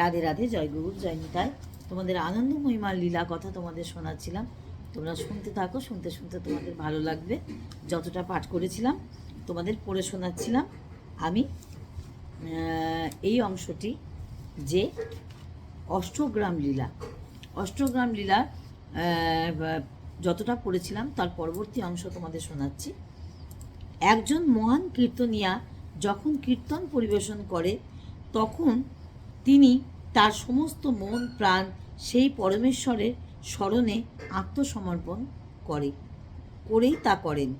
রাধে রাধে, জয় গৌর, জয় নিতাই। তোমাদের আনন্দ মহিমার লীলা কথা তোমাদের শোনাচ্ছিলাম। তোমরা শুনতে থাকো, শুনতে শুনতে তোমাদের ভালো লাগবে। যতটা পাঠ করেছিলাম, তোমাদের পড়ে শোনাচ্ছিলাম। আমি এই অংশটি যে অষ্টগ্রাম লীলা। অষ্টগ্রাম লীলা যতটা পড়েছিলাম, তার পরবর্তী অংশ তোমাদের শোনাচ্ছি। একজন মহান কীর্তনিয়া যখন কীর্তন পরিবেশন করে, তখন তিনি তার সমস্ত মন, প্রাণ সেই পরমেশ্বরের স্মরণে আত্মসমর্পণ করে, করেই তা করেন।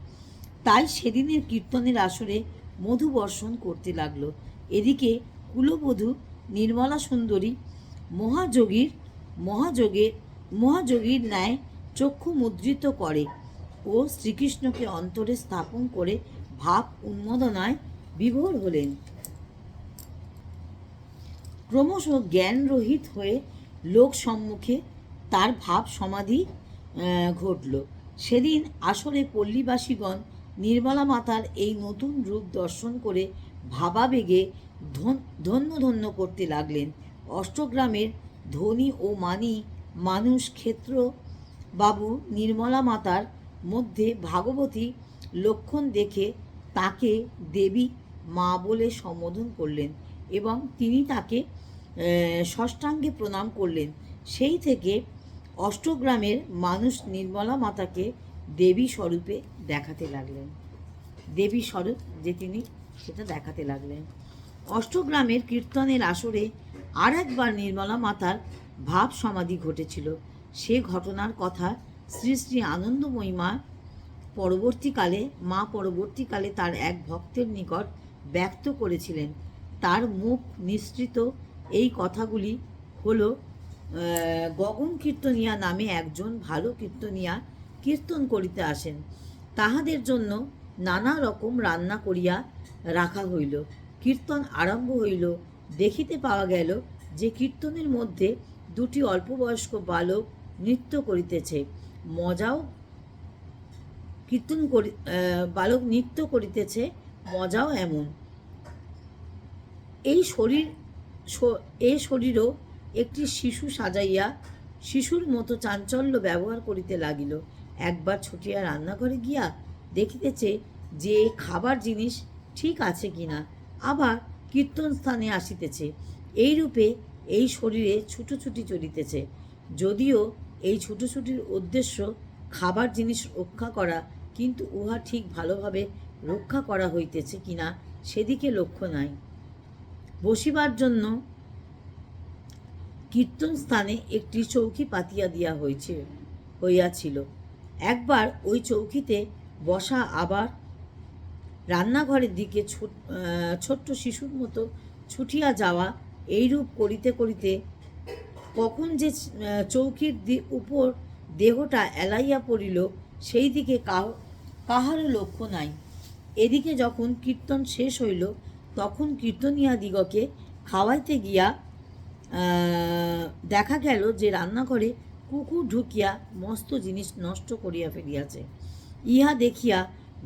তাই সেদিনের কীর্তনের আসরে মধু বর্ষণ করতে লাগল। এদিকে কুলবধূ নির্মলা সুন্দরী মহাযোগীর, মহাযোগের, মহাযোগীর ন্যায় চক্ষু মুদ্রিত করে ও শ্রীকৃষ্ণকে অন্তরে স্থাপন করে ভাব উন্মোদনায় বিভোর হলেন। ক্রমশ জ্ঞান রহিত হয়ে লোক সম্মুখে তার ভাব সমাধি ঘটল। সেদিন আসরে পল্লীবাসীগণ নির্মলা মাতার এই নতুন রূপ দর্শন করে ভাবাবেগে ধন- ধন্য ধন্য করতে লাগলেন। অষ্টগ্রামের ধনী ও মানি মানুষ ক্ষেত্র বাবু নির্মলা মাতার মধ্যে ভাগবতী লক্ষণ দেখে তাকে দেবী মা বলে সম্বোধন করলেন। এবং তিনি তাকে ষষ্ঠাঙ্গে প্রণাম করলেন। সেই থেকে অষ্টগ্রামের মানুষ নির্মলা মাতাকে দেবী স্বরূপে দেখাতে লাগলেন। দেবী স্বরূপ যে তিনি, সেটা দেখাতে লাগলেন। অষ্টগ্রামের কীর্তনের আসরে আর একবার নির্মলা মাতার ভাব সমাধি ঘটেছিল। সে ঘটনার কথা শ্রী শ্রী আনন্দময়ী মা পরবর্তীকালে মা পরবর্তীকালে তার এক ভক্তের নিকট ব্যক্ত করেছিলেন। তার মুখ নিঃসৃত এই কথাগুলি হলো গগন কীর্তনিয়া নামে একজন ভালো কীর্তনিয়া কীর্তন করিতে আসেন। তাহাদের জন্য নানা রকম রান্না করিয়া রাখা হইল। কীর্তন আরম্ভ হইল, দেখিতে পাওয়া গেল যে কীর্তনের মধ্যে দুটি অল্পবয়স্ক বালক নৃত্য করিতেছে। মজাও কীর্তন করি বালক নৃত্য করিতেছে, মজাও এমন। এই শরীর এই শরীরও একটি শিশু সাজাইয়া শিশুর মতো চাঞ্চল্য ব্যবহার করিতে লাগিল। একবার ছুটিয়া রান্নাঘরে গিয়া দেখিতেছে যে খাবার জিনিস ঠিক আছে কিনা, আবার কীর্তন স্থানে আসিতেছে। এই রূপে এই শরীরে ছুটোছুটি চলিতেছে। যদিও এই ছুটোছুটির উদ্দেশ্য খাবার জিনিস রক্ষা করা, কিন্তু উহা ঠিক ভালোভাবে রক্ষা করা হইতেছে কিনা সেদিকে লক্ষ্য নাই। বসিবার জন্য কীর্তন স্থানে একটি চৌকি পাতিয়া দিয়া হয়েছে হইয়াছিল। একবার ওই চৌকিতে বসা আবার রান্নাঘরের দিকে ছোট- ছোট্ট শিশুর মতো ছুটিয়া যাওয়া এইরূপ করিতে করিতে কখন যে চৌকির উপর দেহটা এলাইয়া পড়িল সেই দিকে কাহ- কাহারও লক্ষ্য নাই। এদিকে যখন কীর্তন শেষ হইল তখন কীর্তনিয়া দিগকে খাওয়াইতে গিয়া দেখা গেল যে রান্নাঘরে কুকুর ঢুকিয়া মস্ত জিনিস নষ্ট করিয়া ফেলিয়াছে। ইহা দেখিয়া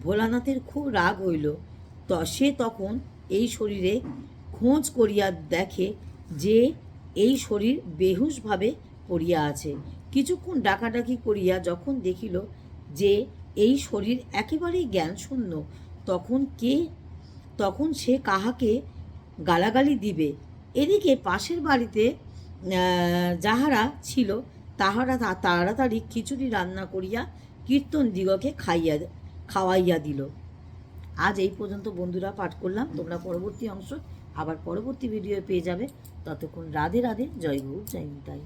ভোলানাথের খুব রাগ হইল। ত, সে তখন এই শরীরে খোঁজ করিয়া দেখে যে এই শরীর বেহুশভাবে পড়িয়া আছে। কিছুক্ষণ ডাকাডাকি করিয়া যখন দেখিল যে এই শরীর একেবারেই জ্ঞান শূন্য তখন কে তখন সে কাহাকে গালাগালি দিবে? এদিকে পাশের বাড়িতে যাহারা ছিল, তাহারা তাড়াতাড়ি খিচুড়ি রান্না করিয়া কীর্তন দিগকে খাইয়া, খাওয়াইয়া দিল। আজ এই পর্যন্ত বন্ধুরা পাঠ করলাম। তোমরা পরবর্তী অংশ আবার পরবর্তী ভিডিও পেয়ে যাবে। ততক্ষণ রাধে রাধে। জয় গুরু, জয় নিতাই।